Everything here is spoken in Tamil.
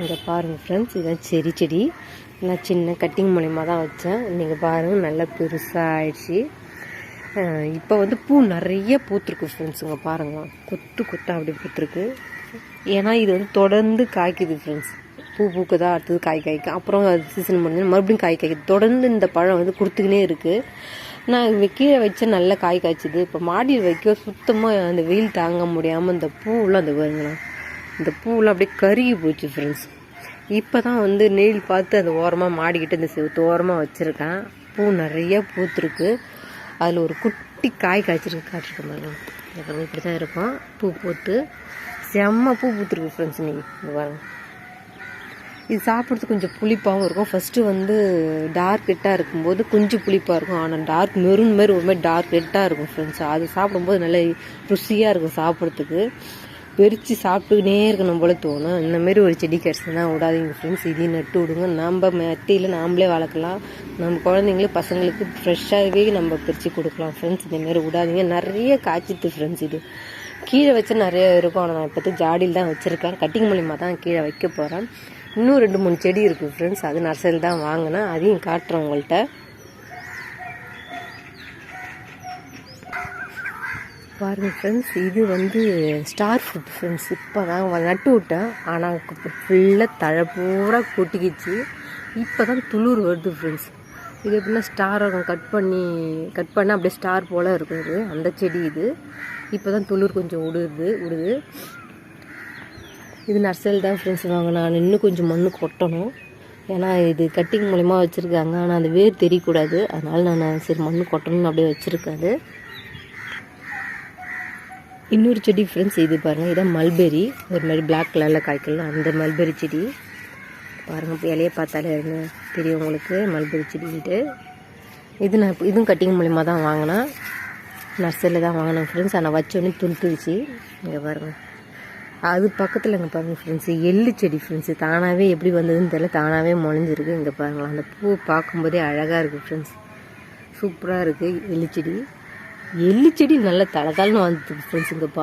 இங்கே பாருங்கள் ஃப்ரெண்ட்ஸ் இதுதான் செரி செடி. நான் சின்ன கட்டிங் மூலிமா தான் வச்சேன். நீங்கள் பாருங்கள் நல்லா பெருசாக ஆயிடுச்சு. இப்போ வந்து பூ நிறைய பூத்துருக்கு ஃப்ரெண்ட்ஸுங்க பாருங்கள் கொத்து கொத்தாக அப்படி பூத்துருக்கு. ஏன்னா இது வந்து தொடர்ந்து காய்க்குது ஃப்ரெண்ட்ஸ் பூ பூக்குதா அடுத்தது காய் காய்க்கும் அப்புறம் அது சீசன் முடிஞ்சு மறுபடியும் காய் காய்க்குது. தொடர்ந்து இந்த பழம் வந்து கொடுத்துக்கினே இருக்குது நான் இது கீழே வச்ச நல்லா காய் காய்ச்சிது. இப்போ மாடியில் வைக்க சுத்தமாக அந்த வெயில் தாங்க முடியாமல் இந்த பூவெலாம் அந்த வருங்களேன் இந்த பூவெலாம் அப்படியே கருகி போச்சு ஃப்ரெண்ட்ஸ் இப்போ தான் வந்து நெயில் பார்த்து அந்த ஓரமாக மாடிக்கிட்டு இந்த செவத்து ஓரமாக வச்சுருக்கேன். பூ நிறைய பூத்துருக்கு. அதில் ஒரு குட்டி காய் காய்ச்சிருக்கு காய்ச்சிருக்கு பாருங்க. இப்படி தான் இருக்கும். பூ பூத்து செம்ம பூ பூத்துருக்கு ஃப்ரெண்ட்ஸ் நீங்கள் இங்கே பாருங்க. இது சாப்பிட்றதுக்கு கொஞ்சம் புளிப்பாகவும் இருக்கும். ஃபஸ்ட்டு வந்து டார்க் ரெட்டாக இருக்கும்போது கொஞ்சம் புளிப்பாக இருக்கும். ஆனால் டார்க் மெரூன் மாதிரி ஒரு மாதிரி டார்க் ரெட்டாக இருக்கும் ஃப்ரெண்ட்ஸ் அது சாப்பிடும்போது நல்ல ருசியாக இருக்கும் சாப்பிட்றதுக்கு. வெறிச்சு சாப்பிட்டுக்கிட்டே இருக்கணும் போல தோணும். இந்த மாதிரி ஒரு செடி கிடச்சுன்னா விடாதீங்க ஃப்ரெண்ட்ஸ் இதையும் நட்டு விடுங்க. நம்ம மெத்தையில் நாம்ளே வளர்க்கலாம். நம்ம குழந்தைங்களுக்கு பசங்களுக்கு ஃப்ரெஷ்ஷாகவே நம்ம பிரித்து கொடுக்கலாம் ஃப்ரெண்ட்ஸ் இதேமாரி விடாதீங்க. நிறைய காய்ச்சிது ஃப்ரெண்ட்ஸ் இது. கீழே வச்சு நிறைய இருக்கும். ஆனால் நான் இப்போ ஜாடியில் தான் வச்சுருக்கேன். கட்டிங் மூலிமா தான் கீழே வைக்க போகிறேன் இன்னும் ரெண்டு மூணு செடி இருக்குது ஃப்ரெண்ட்ஸ் அது நர்சரியில் தான் வாங்கினேன். அதையும் காட்டுறேன் உங்கள்கிட்ட. பாருங்க ஃப்ரெண்ட்ஸ் இது வந்து ஸ்டார் ஃப்ரூட் ஃப்ரெண்ட்ஸ் இப்போ தான் நட்டு விட்டேன். ஆனால் ஃபுல்லாக தழை பூரா கொட்டிக்கிச்சு. இப்போ தான் துளிர் வருது ஃப்ரெண்ட்ஸ் இது எப்படின்னா ஸ்டார் இருக்கும் கட் பண்ணி கட் பண்ணால் அப்படியே ஸ்டார் போல் இருக்கும் இது. அந்த செடி இது. இப்போ தான் துளிர் கொஞ்சம் விடுது விடுது இது நர்சரியில் தான் ஃப்ரெண்ட்ஸ் வாங்க நான் இன்னும் கொஞ்சம் மண் கொட்டணும். ஏன்னா இது கட்டிங் மூலிமா வச்சுருக்காங்க. ஆனால் அந்த வேர் தெரியக்கூடாது. அதனால் நான் சரி மண் கொட்டணும்னு அப்படியே வச்சுருக்காது இன்னொரு செடி ஃப்ரெண்ட்ஸ் இது பாருங்கள் இதான் மல்பெரி ஒரு மாதிரி பிளாக் கலரில் காய்க்கலாம் அந்த மல்பெரி செடி. பாருங்கள் இப்போ இலையை பார்த்தாலே என்ன தெரியும் உங்களுக்கு? மல்பெரி செடின்ட்டு. இது நான் இப்போ இதுவும் கட்டிங் மூலிமா தான் வாங்கினேன். நர்சரியில் தான் வாங்கினேன் ஃப்ரெண்ட்ஸ் ஆனால் வச்சோடனே துளுத்துருச்சு இங்கே பாருங்கள் அது பக்கத்தில் இங்கே பாருங்கள் ஃப்ரெண்ட்ஸு எள்ளு செடி ஃப்ரெண்ட்ஸு தானாகவே எப்படி வந்ததுன்னு தெரியல. தானாகவே முளைஞ்சிருக்கு. இங்கே பாருங்கள் அந்த பூ பார்க்கும்போதே அழகாக இருக்குது ஃப்ரெண்ட்ஸ் சூப்பராக இருக்குது எள்ளு செடி. எள்ளி செடி நல்லா தளதளன்னு வந்துச்சு ஃப்ரெண்ட்ஸ் இங்கே பா